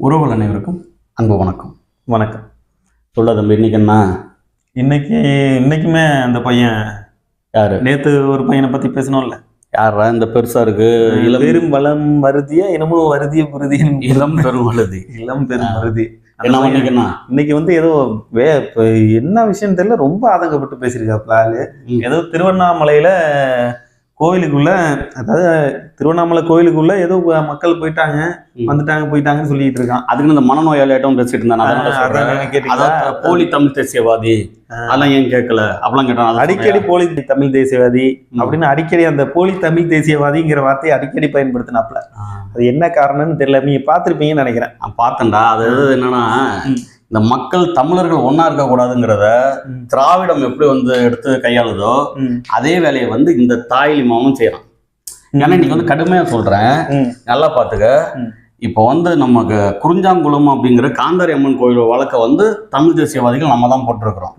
உறவுகள் அனைவருக்கும் அன்பு வணக்கம். வணக்கம். சொல்ல தம்பி இன்னைக்கு என்ன? இன்னைக்கு இன்னைக்குமே அந்த பையன் யாரு? நேத்து ஒரு பையனை பத்தி பேசணும்ல. யாரா இந்த பெருசா இருக்கு? இளம் பெரும் பலம் வருதியா என்னமோ வருதிய புருதி இளம் பெருமழுதி இளம் பெரும் வருதி. இன்னைக்கு வந்து ஏதோ வே இப்ப என்ன விஷயம் தெரியல ரொம்ப ஆதங்கப்பட்டு பேசியிருக்காப்ல ஆளு. ஏதோ திருவண்ணாமலையில கோயிலுக்குள்ள அதாவது திருவண்ணாமலை கோயிலுக்குள்ள ஏதோ மக்கள் போயிட்டாங்க. வந்துட்டாங்க போயிட்டாங்கன்னு சொல்லிட்டு இருக்கான் அதுக்குன்னு இந்த மனநோயாளியாட்டம் பேசிட்டு இருந்தான் அதான் போலி தமிழ் தேசியவாதி. அதெல்லாம் ஏன் கேட்கல அப்பெல்லாம் கேட்டான் அடிக்கடி. போலி தமிழ் தேசியவாதி. அப்படின்னு அடிக்கடி அந்த போலி தமிழ் தேசியவாதிங்கிற வார்த்தையை அடிக்கடி பயன்படுத்தினாப்ல அது என்ன காரணம்னு தெரியல நீங்க பார்த்திருப்பீங்கன்னு நினைக்கிறேன் நான் பார்த்தேன்டா அது என்னன்னா. இந்த மக்கள் தமிழர்கள் ஒண்ணா இருக்க கூடாதுங்கிறத. திராவிடம் எப்படி வந்து எடுத்து கையாளுதோ. அதே வேலையை வந்து இந்த தாய்லிமாவும் செய்யறான் ஏன்னா இன்னைக்கு வந்து கடுமையா சொல்றேன். நல்லா பாத்துக்க. இப்போ வந்து நமக்கு குறிஞ்சாங்குளம் அப்படிங்கிற காந்தாரி அம்மன் கோயில் வழக்க வந்து தமிழ் தேசியவாதிகள் நம்ம தான் போட்டிருக்கிறோம்.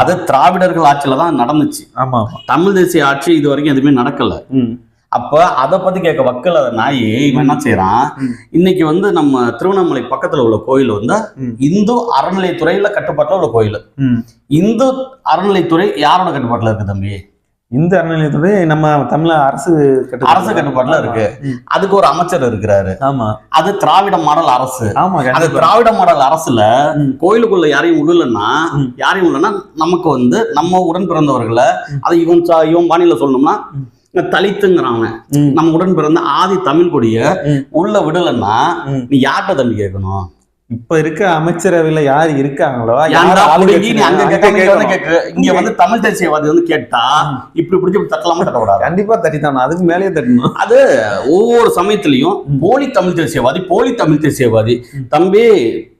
அது திராவிடர்கள் ஆட்சியில தான் நடந்துச்சு ஆமா தமிழ் தேசிய ஆட்சி இது வரைக்கும் எதுவுமே நடக்கல. அப்ப அதை பத்தி கேட்க வக்கல் நாய் இவன் என்ன செய்யறான். இன்னைக்கு வந்து நம்ம திருவண்ணாமலை பக்கத்துல உள்ள கோயில் வந்து. இந்து அறநிலைத்துறையில கட்டுப்பாட்டுல உள்ள கோயில். இந்து அறநிலைத்துறை யாரோட கட்டுப்பாட்டுல இருக்கு தம்பி இந்த அறநிலையத்துறை நம்ம தமிழ் அரசு. அரசு கட்டுப்பாட்டுல இருக்கு. அதுக்கு ஒரு அமைச்சர் இருக்கிறாரு ஆமா அது திராவிட மாடல் அரசு ஆமா அந்த. திராவிட மாடல் அரசுல. கோயிலுக்குள்ள யாரையும் விடலன்னா. யாரையும் விடலன்னா நமக்கு வந்து நம்ம உடன் பிறந்தவர்களை. அது இவன் இவன் பாணியில சொல்லணும்னா. தலித்துங்கிறாங்க. நம்ம உடன் பிறந்த ஆதி தமிழ் கொடிய. உள்ள விடலன்னா. நீ யார்கிட்ட தம்பி கேட்கணும் இப்ப இருக்க அமைச்சரவையில யார் இருக்காங்களோ இங்க வந்து தமிழ் தேசியவாதி வந்து கேட்டா. இப்படி பிடிச்சி தட்டலாமா தட்டக்கூடாது கண்டிப்பா தட்டித்தான் அதுக்கு மேலேயே தட்டணும் அது ஒவ்வொரு சமயத்திலையும். போலி தமிழ் தேசியவாதி போலி தமிழ் தேசியவாதி. தம்பி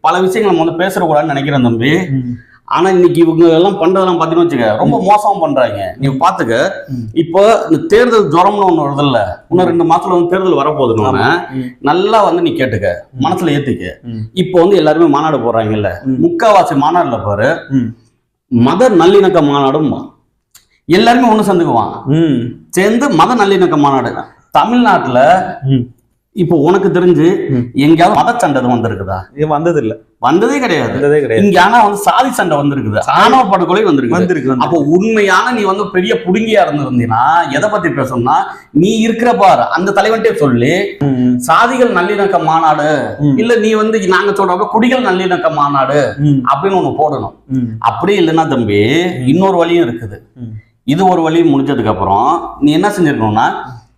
பல விஷயங்கள் நம்ம வந்து பேசக்கூடாதுன்னு நினைக்கிறேன் தம்பி. ஆனா இன்னைக்கு இவங்க எல்லாம் பண்றதெல்லாம் பாத்தீங்கன்னு வச்சுக்க ரொம்ப மோசம் பண்றாங்க நீ பாத்துக்க. இப்போ இந்த தேர்தல் ஜுரம்னு ஒண்ணு வருது இல்ல இன்னும் ரெண்டு மாசத்துல வந்து தேர்தல் வரப்போகுதுன்னு. நல்லா வந்து நீ கேட்டுக்க மனசுல ஏத்திக்க. இப்போ வந்து எல்லாருமே மாநாடு போடுறாங்கல்ல. முக்காவாசி மாநாடுல பாரு. மத நல்லிணக்க மாநாடும் எல்லாருமே ஒண்ணு சேர்ந்துக்குவான். சேர்ந்து மத நல்லிணக்க மாநாடு தமிழ்நாட்டுல. இப்போ உனக்கு தெரிஞ்சு. எங்கேயாவது மத சண்டை வந்திருக்குதா வந்தது இல்ல வந்ததே கிடையாது வந்ததே கிடையாது இங்க ஆனா வந்து சாதி சண்டை வந்திருக்குது ஆணவ படுகொலை வந்திருக்கு வந்து அப்போ உண்மையான நீ வந்து பெரிய புடுங்கியா இருந்திருந்தீங்கன்னா எதை பத்தி பேசணும்னா நீ இருக்கிற பாரு அந்த தலைவன்ட்டே சொல்லி. சாதிகள் நல்லிணக்க மாநாடு. இல்ல நீ வந்து நாங்க சொல்றப்ப குடிகள் நல்லிணக்க மாநாடு. அப்படின்னு ஒண்ணு போடணும் ம். அப்படி இல்லைன்னா தம்பி இன்னொரு வழியும் இருக்குது. இது ஒரு வழி முடிஞ்சதுக்கு அப்புறம் நீ என்ன செஞ்சிருக்கணும்னா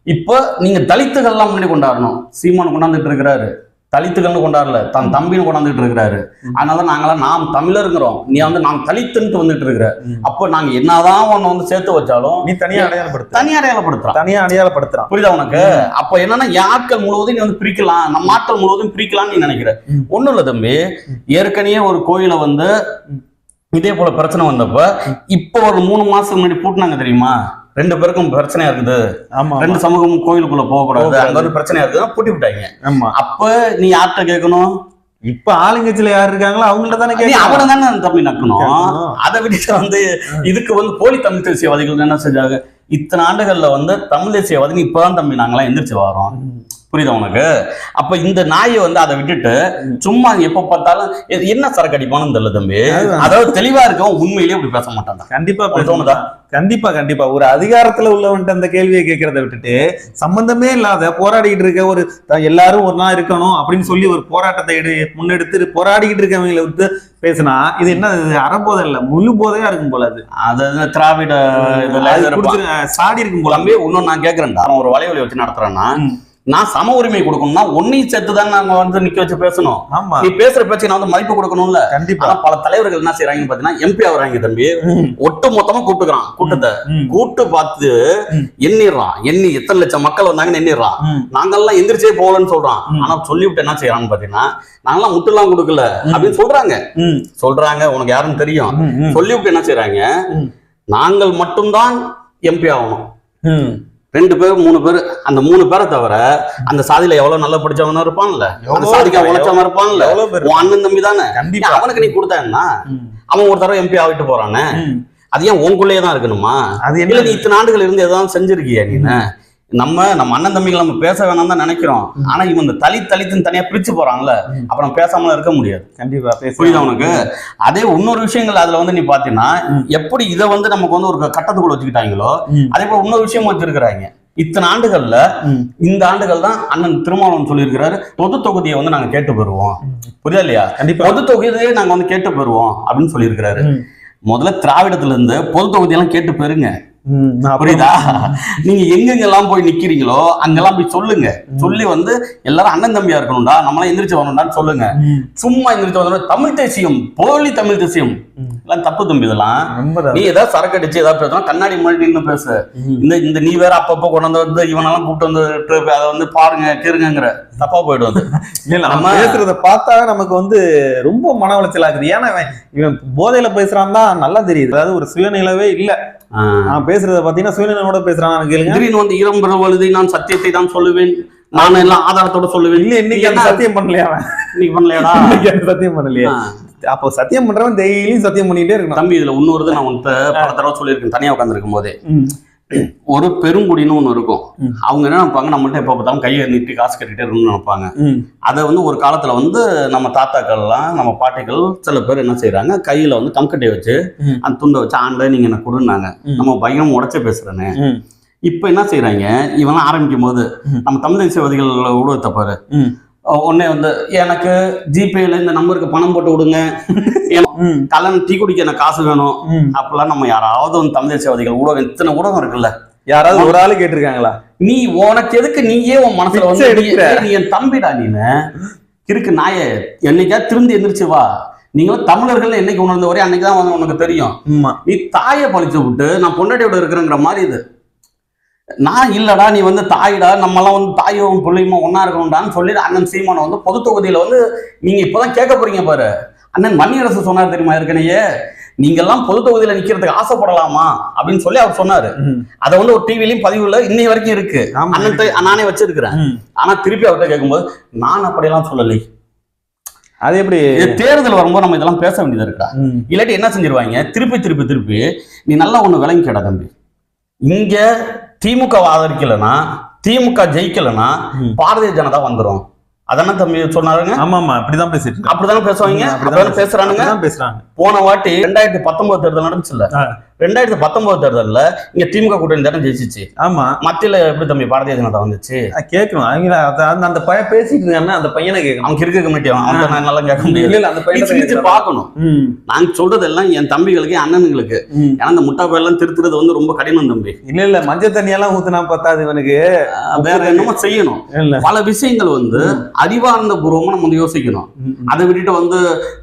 இப்போ நீங்க தலித்துகள்லாம் முன்னாடி கொண்டாடணும். சீமான் கொண்டாந்துட்டு இருக்கிறாரு. தலித்துகள்னு கொண்டாடல. தன் தம்பின்னு கொண்டாந்துட்டு இருக்கிறாரு. அதனால நாங்களாம் நாம் தமிழருங்கிறோம். நீ வந்து நாம் தலித்துன்ட்டு வந்துட்டு இருக்கிற. அப்போ நாங்க என்னதான் ஒண்ணு வந்து சேர்த்து வச்சாலும் நீ தனியா அடையாளப்படுத்த தனி அடையாளப்படுத்துறான் தனியா அடையாளப்படுத்துறான் புரியுதா உனக்கு? அப்ப என்னன்னா என் ஆட்கள் முழுவதும் நீ வந்து பிரிக்கலாம். நம்ம ஆட்கள் முழுவதும் பிரிக்கலாம்னு நீ நினைக்கிற. ஒண்ணும் இல்ல தம்பி. ஏற்கனவே ஒரு கோயிலை வந்து. இதே போல பிரச்சனை வந்தப்ப இப்போ ஒரு மூணு மாசம் முன்னாடி பூட்டினாங்க தெரியுமா? ரெண்டு பேருக்கும் பிரச்சனையா இருக்குது. ஆமா ரெண்டு சமூகமும் கோயிலுக்குள்ள போக கூடாது. போகக்கூடாது. அங்க வந்து பிரச்சனையா இருக்குதுன்னா பூட்டி விட்டாங்க. ஆமா. அப்ப நீ யார்கிட்ட கேட்கணும்? இப்ப ஆளுங்கட்சியில யார் இருக்காங்களோ அவங்கள்ட்ட தானே நீ கேட்கணும். அவனை தானே தம்பி நக்கணும். அதை விட்டுட்டு வந்து இதுக்கு வந்து போலி தமிழ் தேசியவாதிகள் என்ன செஞ்சாங்க? இத்தனை ஆண்டுகள்ல வந்து தமிழ் தேசியவாதி இப்பதான் தம்பி நாங்களாம் எந்திரிச்சு வரோம். புரியுதா உனக்கு அப்ப இந்த நாயை வந்து அதை விட்டுட்டு. சும்மா எப்ப பார்த்தாலும் என்ன சரக்கு அடிப்பான்னு தெரியல தம்பி. அதாவது தெளிவா இருக்கவன் உண்மையிலேயே இப்படி பேச மாட்டான்டா கண்டிப்பா. தோணுதா? கண்டிப்பா கண்டிப்பா ஒரு அதிகாரத்துல உள்ளவன்ட்டு அந்த கேள்வியை கேட்கறத விட்டுட்டு சம்பந்தமே இல்லாத போராடிக்கிட்டு இருக்க ஒரு எல்லாரும் ஒரு நாள் இருக்கணும் அப்படின்னு சொல்லி ஒரு போராட்டத்தை எடு முன்னெடுத்து போராடிக்கிட்டு இருக்கவங்களை விட்டு பேசினா இது என்ன அறபோதை இல்ல முழு போதையா இருக்கும் போல அது அது திராவிட சாடி இருக்கும் போல இன்னும் நான் கேக்குறேன்டா அவன் ஒரு வலைவலி வச்சு நடத்துறான்னா. நான் சம உரிமை கொடுக்கணும்னா ஒன்னையும் சேர்த்து தான் நாங்க வந்து நிக்க வச்சு பேசணும் ஆமா நீ பேசுற பேச்சு நான் வந்து மதிப்பு கொடுக்கணும்ல கண்டிப்பா பல தலைவர்கள் என்ன செய்யறாங்கன்னு பாத்தீங்கன்னா எம்பி ஆகுறாங்க தம்பி. ஒட்டு மொத்தமா கூப்பிட்டுக்கிறான் கூட்டத்தை. கூட்டு பார்த்து. எண்ணிடுறான் எண்ணி எத்தனை லட்சம் மக்கள் வந்தாங்கன்னு எண்ணிடுறான். நாங்கெல்லாம் எந்திரிச்சே போகலன்னு சொல்றான். ஆனா சொல்லிவிட்டு என்ன செய்யறான்னு பாத்தீங்கன்னா நாங்கெல்லாம் முட்டுலாம் கொடுக்கல. அப்படின்னு சொல்றாங்க. சொல்றாங்க உனக்கு யாருன்னு தெரியும். சொல்லிவிட்டு என்ன செய்யறாங்க. நாங்கள் மட்டும்தான் எம்பி ஆகணும். ரெண்டு பேர் மூணு பேர் அந்த மூணு பேரை தவிர அந்த சாதியில எவ்வளவு நல்லா படிச்சவனும் இருப்பான்ல? அந்த சாதிக்கா இருக்கான், உழைச்சவன் இருப்பான்ல? உன் அண்ணன் தம்பி தானே? அவனுக்கு நீ கொடுத்தா. அவன் ஒரு தடவை எம்பி ஆகிட்டு போறானே. அது ஏன் உங்களுக்குள்ளேயே தான் இருக்கணுமா? அது இல்ல நீ இத்தனை ஆண்டுகள் இருந்து எதாவது செஞ்சிருக்கியா நீ நம்ம நம்ம அண்ணன் தம்பிகள் நம்ம பேச வேணாம் தான் நினைக்கிறோம். ஆனா இவன் இந்த தலித் தலித்துன்னு தனியா பிரிச்சு போறான்ல ம். அப்புறம் பேசாமல இருக்க முடியாது. கண்டிப்பா புரியுதா உனக்கு? அதே இன்னொரு விஷயங்கள் அதுல வந்து நீ பாத்தீங்கன்னா. எப்படி இதை வந்து நமக்கு வந்து ஒரு கட்டத்துக்குள்ள வச்சுக்கிட்டாங்களோ. அதே போல இன்னொரு விஷயம் வச்சிருக்கிறாங்க. இத்தனை ஆண்டுகள்ல. இந்த ஆண்டுகள் தான் அண்ணன் திருமாவளவன் சொல்லியிருக்கிறாரு பொது தொகுதியை வந்து நாங்க கேட்டு பெறுவோம். புரியுதா இல்லையா? கண்டிப்பா. பொது தொகுதியை நாங்க வந்து கேட்டு பெறுவோம் அப்படின்னு சொல்லியிருக்கிறாரு. முதல்ல திராவிடத்துல இருந்து பொது தொகுதியெல்லாம் கேட்டு பெறுங்க. புரியுதா? நீங்க எங்கெங்கெல்லாம் போய் நிக்கிறீங்களோ அங்கெல்லாம் போய் சொல்லுங்க. சொல்லி வந்து எல்லாரும் அண்ணன் தம்பியா இருக்கணும்டா நம்மளாம் எந்திரிச்சு வரணும்டான்னு சொல்லுங்க. சும்மா எந்திரிச்சு வரணும் தமிழ் தேசியம் போலி தமிழ் தேசியம். எல்லாம் தப்பு தம்பி இதெல்லாம். நீ ஏதாவது சரக்கு அடிச்சு ஏதாவது பேசணும் கண்ணாடி முன்னாடி நின்னு பேசு. இந்த இந்த நீ வேற அப்பப்போ கொண்டு வந்து வந்து இவனெல்லாம் கூப்பிட்டு வந்து அதை வந்து பாருங்க கேருங்கிற தப்பா போயிடும் அது. இல்ல நம்ம- பேசுறத பார்த்தா நமக்கு வந்து ரொம்ப மன உளைச்சல் ஆகுது ஏன்னா இவன் போதையில பேசுறான் தான் நல்லா தெரியுது. அதாவது ஒரு சுயநிலவே இல்ல. நான் பேசுறத பாத்தீங்கன்னா சுயநிலவோட பேசுறான் கேளுங்க. திடீர்னு வந்து இரம் வழுதி நான் சத்தியத்தை தான் சொல்லுவேன். நான் எல்லாம் ஆதாரத்தோட சொல்லுவேன். இல்ல இன்னைக்கு சத்தியம் பண்ணலையா? இன்னைக்கு பண்ணலையாடா? சத்தியம் பண்ணலையே. அப்போ சத்தியம் பண்றவன் டெய்லியும் சத்தியம் பண்ணிட்டே இருக்கணும். தம்பி இதுல இன்னொரு நான் உன்கிட்ட பல தடவை சொல்லியிருக்கேன். தனியா உட்காந்துருக்கும் போதே. ஒரு பெருங்குடின்னு ஒண்ணு இருக்கும். அவங்க என்ன நினைப்பாங்க நம்மள்ட்ட எப்ப பார்த்தாலும் கையை நீட்டி காசு கட்டிட்டே இருக்கணும்னு நினைப்பாங்க. அதை வந்து ஒரு காலத்துல வந்து நம்ம தாத்தாக்கள்லாம் நம்ம பாட்டிகள் சில பேர் என்ன செய்றாங்க கையில வந்து கம்கட்டையை வச்சு. அந்த துண்டை வச்சு ஆண்ட நீங்க என்ன கொடுன்னாங்க ம். நம்ம பயங்கரம் உடச்ச பேசுறேன்னு ம். இப்ப என்ன செய்றாங்க இவெல்லாம் ஆரம்பிக்கும் போது. நம்ம தமிழ் தேசியவாதிகள் ஊடகத்தை பாரு. உடனே வந்து எனக்கு ஜிபேல இந்த நம்பருக்கு பணம் போட்டு விடுங்க. கலன் டீ குடிக்க எனக்கு காசு வேணும். அப்பெல்லாம் நம்ம யாராவது வந்து தமிழ் தேசியவாதிகள் ஊடகம் இத்தனை ஊடகம் இருக்குல்ல? யாராவது ஒரு ஆளு கேட்டிருக்காங்களா? நீ உனக்கு எதுக்கு நீயே உன் மனசுல வந்து நீ- என் தம்பிடா நீனு? இருக்கு நாயே என்னைக்கா திருந்தி எந்திரிச்சு வா. நீங்களும் தமிழர்கள் என்னைக்கு உணர்ந்த வரை அன்னைக்கு தான் வந்து உனக்கு தெரியும். நீ தாயை பழிச்சு விட்டு நான் பொண்டாட்டியோட இருக்கிறேங்கிற மாதிரி இது. நான் இல்லடா நீ வந்து தாயிடா நம்மலாம் வந்து தாயும் பிள்ளையுமா ஒன்னா இருக்கணும்டான்னு சொல்லி அண்ணன் சீமானை வந்து பொது தொகுதியில வந்து நீங்க இப்பதான் கேட்க போறீங்க பாரு. அண்ணன் மணியரசு சொன்னார் தெரியுமா ஏற்கனவே? நீங்கெல்லாம் பொது தொகுதியில நிக்கிறதுக்கு ஆசைப்படலாமா? அப்படின்னு சொல்லி அவர் சொன்னாரு. அதை வந்து ஒரு டிவிலையும் பதிவுல இன்னை வரைக்கும் இருக்கு. அண்ணன் நானே வச்சிருக்கிறேன். ஆனா திருப்பி அவர்கிட்ட கேட்கும்போது நான் அப்படியெல்லாம் சொல்லலை. அது எப்படி? தேர்தல் வரும்போது நம்ம இதெல்லாம் பேச வேண்டியது இருக்கா. இல்லாட்டி என்ன செஞ்சிருவாங்க? திருப்பி திருப்பி திருப்பி நீ நல்லா ஒண்ணு விளங்கிக்கடா தம்பி. இங்க திமுக ஆதரிக்கலைன்னா திமுக ஜெயிக்கலைன்னா. பாரதிய ஜனதா வந்துரும். அதானே தம்பி சொன்னாருங்க? ஆமா ஆமா அப்படிதான் பேசிட்டு. அப்படிதானே பேசுவாங்க? அப்படிதான் பேசுறானுங்க? பேசுறாங்க. போன வாட்டி ரெண்டாயிரத்தி பத்தொன்பது தேர்தல் நடந்துச்சுல்ல. ரெண்டாயிரத்தி பத்தொன்பது தேர்தல்ல இங்க திமுக கூட்டணி தானே ஜெயிச்சிச்சு. ஆமா. மத்தியில எப்படி தம்பி பாரதிய ஜனதா வந்துச்சு? கேட்கணும் அவங்க அந்த அந்த பையன் பேசிட்டு இருக்காங்கன்னா அந்த பையனை கேட்கணும் அவன் கிறுக்க கமிட்டி அவன் நான் நல்லா கேட்க முடியாது. இல்ல அந்த பையனை. பார்க்கணும். நாங்க சொல்றது எல்லாம் என் தம்பிகளுக்கு அண்ணனுங்களுக்கு. ஏன்னா இந்த முட்டா பையெல்லாம் திருத்துறது வந்து ரொம்ப கடினம் தம்பி. இல்ல இல்ல மஞ்சள் தண்ணி எல்லாம் ஊத்துனா பத்தாது இவனுக்கு. வேற என்னமோ செய்யணும். பல விஷயங்கள் வந்து அறிவார்ந்த பூர்வமா நம்ம வந்து யோசிக்கணும். அதை விட்டுட்டு வந்து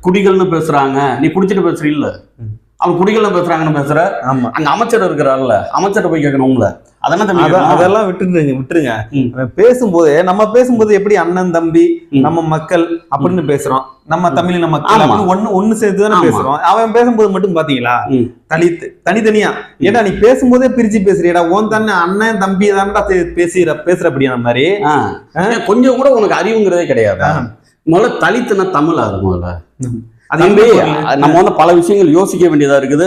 குடிகள்னு பேசுறாங்க. நீ குடிச்சிட்டு பேசுற இல்ல. அவன் குடிகள்னு பேசுறாங்கன்னு பேசுற? ஆமா. அங்க அமைச்சர் இருக்கிறாருல்ல அமைச்சர்கிட்ட போய் கேட்கணும்ல? அதெல்லாம் விட்டுருங்க விட்டுருங்க. பேசும்போது நம்ம பேசும்போது எப்படி அண்ணன் தம்பி. நம்ம மக்கள் அப்படின்னு பேசுறோம். நம்ம தமிழின மக்கள் ஆமா. அப்படின்னு ஒண்ணு ஒண்ணு சேர்த்து தானே. பேசுறோம். அவன் பேசும்போது மட்டும் பாத்தீங்களா. தனித்து தனித்தனியா. ஏடா நீ பேசும்போதே பிரிச்சு பேசுறியடா. உன் தானே அண்ணன் தம்பி தான்டா பேசுற பேசுறப்படியா அந்த மாதிரி. கொஞ்சம் கூட உனக்கு அறிவுங்கிறதே கிடையாது. முதல்ல தலித்துனா தமிழ் அது முதல்ல? அது பொருள்? நம்ம வந்து பல விஷயங்கள் யோசிக்க வேண்டியதா இருக்குது.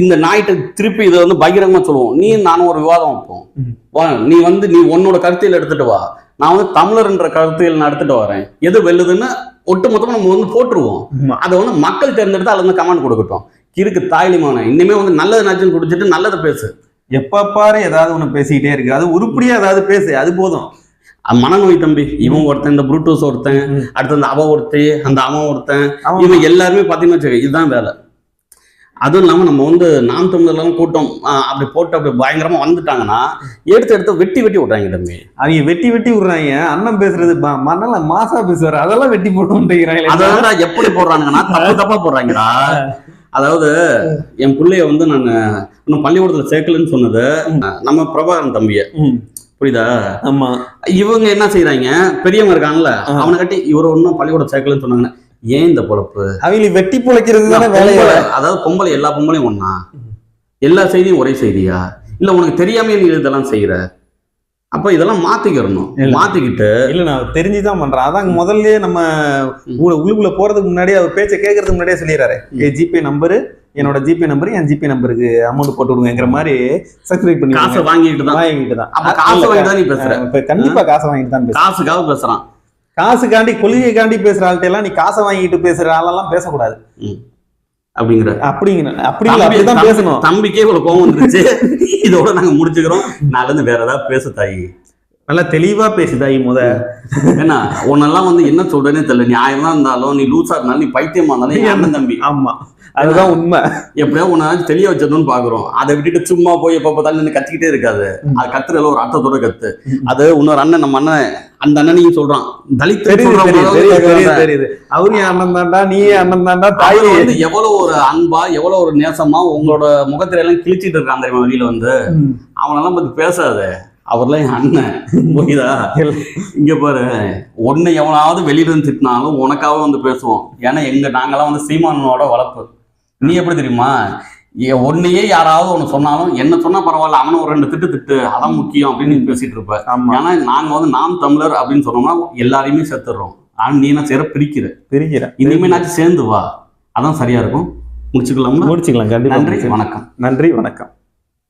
இந்த நாய்ட்ட திருப்பி இதை வந்து பகிரங்கமா சொல்லுவோம். நீ நானும் ஒரு விவாதம் வைப்போம். நீ வந்து நீ உன்னோட கருத்தியல் எடுத்துட்டு வா. நான் வந்து தமிழர்ன்ற கருத்தியல் நான் எடுத்துட்டு வரேன். எது வெல்லுதுன்னு ஒட்டு மொத்தமா நம்ம வந்து போட்டுருவோம். அதை வந்து மக்கள் தேர்ந்தெடுத்து அதுல வந்து கமெண்ட் கொடுக்கட்டும். இருக்கு தாய்லிமான இனிமே வந்து நல்லது நச்சுன்னு குடிச்சிட்டு நல்லதை பேசு. எப்ப பாரு ஏதாவது ஒண்ணு பேசிக்கிட்டே இருக்கு. அது உருப்படியா ஏதாவது பேசு. அது போதும். மனநோய் தம்பி இவன் ஒருத்தன் இந்த ப்ளூடூஸ் ஒருத்தன். அடுத்து அந்த அவ ஒருத்தி அந்த அவன் ஒருத்தன் இவன் எல்லாருமே பாத்தீங்கன்னு வச்சுக்க இதுதான் வேலை. அதுவும் இல்லாம நம்ம வந்து நாம் தமிழர்லாம் கூட்டம் அப்படி போட்டு அப்படி பயங்கரமா வந்துட்டாங்கன்னா எடுத்து எடுத்து வெட்டி வெட்டி விட்றாங்க தம்பி. அவங்க வெட்டி வெட்டி விடுறாங்க. அண்ணன் பேசுறது மண்ணல மாசா பேசுவாரு. அதெல்லாம் வெட்டி போட்டு அதான் எப்படி போடுறாங்கன்னா தப்பு தப்பா போடுறாங்கடா. அதாவது என் பிள்ளைய வந்து நான் இன்னும் பள்ளிக்கூடத்துல சேர்க்கலன்னு சொன்னது நம்ம பிரபாகரன் தம்பிய. புரியுதா? ஆமா. இவங்க என்ன செய்யறாங்க பெரியவங்க இருக்காங்கல்ல. அவனை கட்டி இவரை ஒன்றும் பள்ளிக்கூடம் சேர்க்கலன்னு சொன்னாங்கன்னா ஏன் இந்த பொழப்பு? அவங்க வெட்டி பொழைக்கிறது தானே வேலையை? பொம்பளை, அதாவது பொம்பளை எல்லா பொம்பளையும் ஒண்ணா? எல்லா செய்தியும் ஒரே செய்தியா? இல்ல உனக்கு தெரியாம நீ இதெல்லாம் செய்யற அப்ப இதெல்லாம் மாத்திக்கிறணும் இல்ல. மாத்திக்கிட்டு இல்ல நான் தெரிஞ்சுதான் பண்றேன். அதான் முதல்ல நம்ம உள்ள- உள்ளுக்குள்ள போறதுக்கு முன்னாடியே அவர் பேச்சை கேட்கறதுக்கு முன்னாடியே சொல்லிடுறாரு. என் ஜிபே நம்பரு என்னோட ஜிபே நம்பர் என் ஜிபே நம்பருக்கு அமௌண்ட் போட்டு விடுங்கிற மாதிரி சப்ஸ்கிரைப் பண்ணி காசை வாங்கிட்டு தான். வாங்கிட்டு தான் அப்ப காசு வாங்கிட்டு தான் நீ பேசுற. இப்ப கண்டிப்பா காசை வாங்கிட்டு தான் காசுக்காக பேசுறான். காசுக்காண்டி கொள்கைக்காண்டி பேசுற ஆள்கிட்ட எல்லாம் நீ காசை வாங்கிட்டு பேசுற ஆளெல்லாம் பேசக்கூடாது. அப்படிங்கிற அப்படிங்கிற அப்படி தம்பி- பேசணும். தம்பிக்கே இவ்வளவு கோவம் வந்துருச்சு. இதோட நாங்க முடிச்சுக்கிறோம். நாளைல இருந்து வேற ஏதாவது பேசு தாயி. நல்லா தெளிவா பேசுதாயி முத. ஏன்னா உன்னெல்லாம் வந்து என்ன சொல்றேனே தெரியல. நியாயமா இருந்தாலும் நீ லூசா இருந்தாலும் நீ பைத்தியமா இருந்தாலும் என் அண்ணன் தம்பி. ஆமா. அதுதான் உண்மை. எப்படியா உன்னை தெளிய வச்சிடணும்னு பாக்குறோம். அதை விட்டுட்டு சும்மா போய் எப்ப பார்த்தாலும் நின்னு கத்திக்கிட்டே இருக்காது. அது கத்துறதுல ஒரு அர்த்தத்தோட கத்து. அது இன்னொரு அண்ணன் நம்ம அண்ணன் அந்த அண்ணனையும் சொல்றான். தலித் தெரியுது தெரியுது அவரு அண்ணன் தான்டா நீ அண்ணன் தான்டா தாய். வந்து எவ்வளவு ஒரு அன்பா எவ்வளவு ஒரு நேசமா உங்களோட முகத்திரையெல்லாம் கிழிச்சிட்டு இருக்கான் தெரியுமா வெளியில வந்து. அவனெல்லாம் பத்தி பேசாத. அவர்லாம் என் அண்ணன். புரியுதா? இங்க பாரு உன்னை எவனாவது வெளியில இருந்து திட்டினாலும் உனக்காக வந்து பேசுவோம். ஏன்னா எங்க நாங்கெல்லாம் வந்து சீமானோட வளர்ப்பு. நீ எப்படி தெரியுமா? உன்னையே யாராவது ஒண்ணு சொன்னாலும் என்ன சொன்னா பரவாயில்ல அவனை ஒரு ரெண்டு திட்டு திட்டு அதான் முக்கியம் அப்படின்னு நீ பேசிட்டு இருப்ப. ஏன்னா நாங்க வந்து நாம் தமிழர் அப்படின்னு சொன்னோம்னா எல்லாரையுமே சேர்த்துடுறோம் ஆனா நீ என்ன செய்யற பிரிக்கிற. பிரிக்கிறேன். இனிமே நாச்சு சேர்ந்து வா. அதான் சரியா இருக்கும். முடிச்சுக்கலாம்னா முடிச்சுக்கலாம் கண்டிப்பா நன்றி முடிச்சுக்கலாம். வணக்கம். நன்றி வணக்கம்.